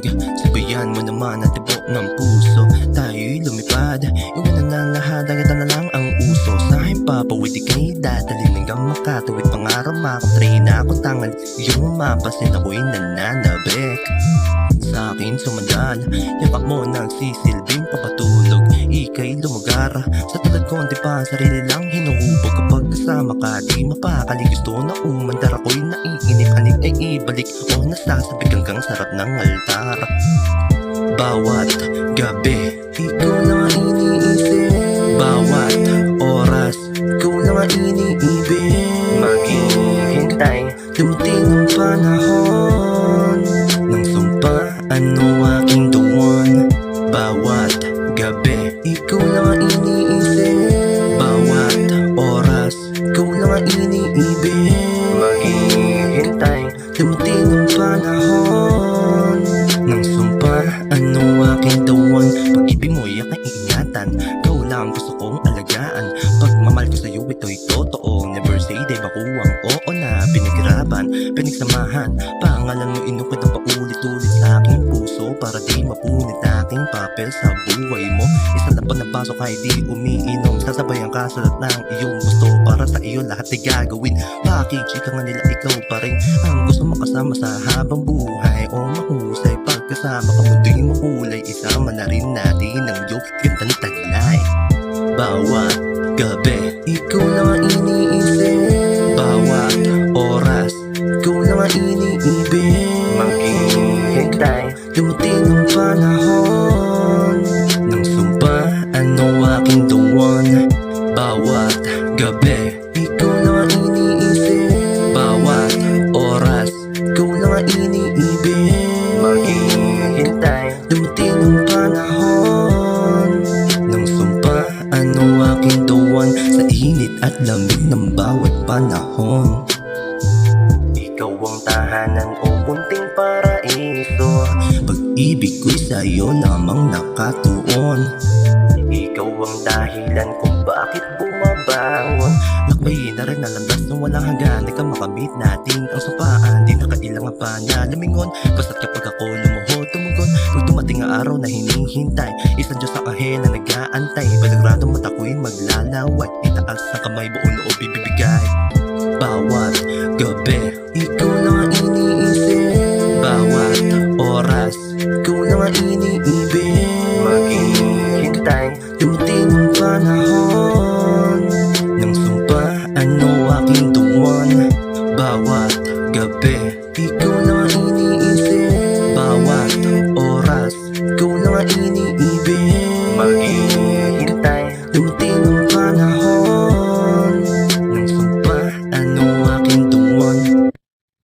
lumundag Sabayan mo naman ang tibok ng puso Tayo'y lumipad. Iwanan na lahat agad na lang ang uso. Sa aking papawid ikay dadalhin hanggang makatuwid. Pangarap makatrain na ako tangal. Yung mapasin ako'y nananabik. Sa akin sumandal Yapak mo nagsisilbing papatulog. Ika'y lumugar Sa tulad ko di pa sarili lang hinuhubog. Kapag kasama ka di mapakali Gusto na umandar. Ako'y naiinip ay ibalik o nasasabik hanggang sarap ng altar. Bawat gabi Ikaw lang ang iniisip. Bawat oras Ikaw lang ang iniibig. Maghihintay Dumating ang panahon. Nang sumpa ano aking duwan Bawat gabi. Ikaw lang ang iniisip. Bawat oras. Ikaw lang ang iniibig Para di mapunit aking papel sa buhay mo. Isa na pa na baso kahit di umiinom Sasabayan ka sa lahat ng iyong gusto. Para sa iyo lahat ay gagawin. Bakit chika nga nila ikaw pa rin Ang gusto makasama sa habang buhay O mahusay. Pagkasama ka mundo'y makulay Isama na rin natin ang iyong gandang taglay. Bawat gabi Ikaw lang ang iniisip. Bawat oras Ikaw lang ang iniibig Maghihintay Dumating ang panahon Nang sumpa. Ano aking duwan Sa init at lamig ng bawat panahon. Ikaw ang tahanan o kunting paraiso. Pag-ibig ko'y sa'yo lamang nakatuon. Ikaw ang dahilan kung bakit bumabangon. Lakbay na rin alamdas nung walang hanggan. Di ka makamit natin. Ang sapaan Di na kailangan pa niya lumingon Basta't kapag ako lumuhod likod Pag dumating ang araw na hinihintay Isang Diyos ang ahel na nag-aantay. Panagradong mata ko'y maglalaway Itaas ang kamay buong loob ibibigay. Bawat gabi Ikaw lang ang iniisip. Bawat oras Ikaw lang ang iniibig. Maghihintay Dumating ang panahon. Nang sumpa ano aking tuwan You.